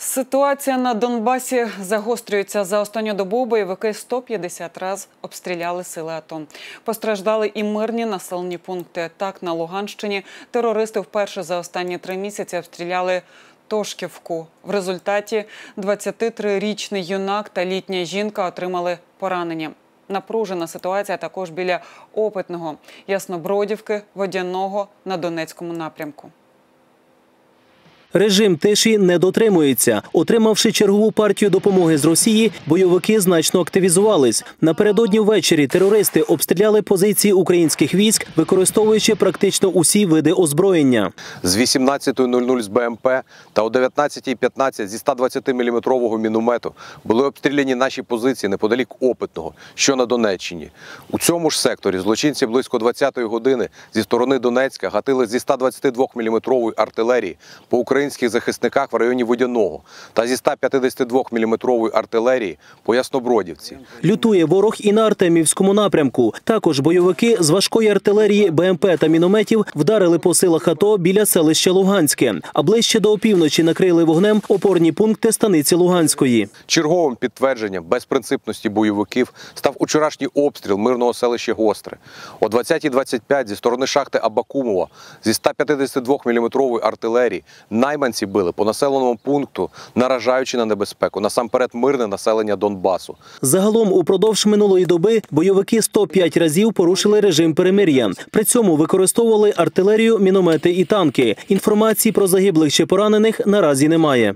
Ситуація на Донбасі загострюється за останню добу. Бойовики 150 раз обстріляли сили АТО. Постраждали і мирні населені пункти. Так на Луганщині терористи вперше за останні три місяці обстріляли Тошківку. В результаті 23-річний юнак та літня жінка отримали поранення. Напружена ситуація також біля опитного Яснобродівки, Водяного на Донецькому напрямку. Режим тиші не дотримується. Отримавши чергову партію допомоги з Росії, бойовики значно активізувались. Напередодні ввечері терористи обстріляли позиції українських військ, використовуючи практично усі види озброєння. з 18.00 з БМП та о 19.15 зі 120-мм міномету були обстріляні наші позиції неподалік Опитного, що на Донеччині. У цьому ж секторі злочинці близько 20-ї години зі сторони Донецька гатили зі 122-мм артилерії по українських захисниках в районі Водяного та зі 152-мм артилерії по Яснобродівці. Лютує ворог і на Артемівському напрямку. Також бойовики з важкої артилерії, БМП та мінометів вдарили по силах АТО біля селища Луганське, а ближче до опівночі накрили вогнем опорні пункти станиці Луганської. Черговим підтвердженням безпринципності бойовиків став учорашній обстріл мирного селища Гостре. О 20.25 зі сторони шахти Абакумова зі 152-мм артилерії найманці били по населеному пункту, наражаючи на небезпеку насамперед мирне населення Донбасу. Загалом упродовж минулої доби бойовики 105 разів порушили режим перемир'я. При цьому використовували артилерію, міномети і танки. Інформації про загиблих чи поранених наразі немає.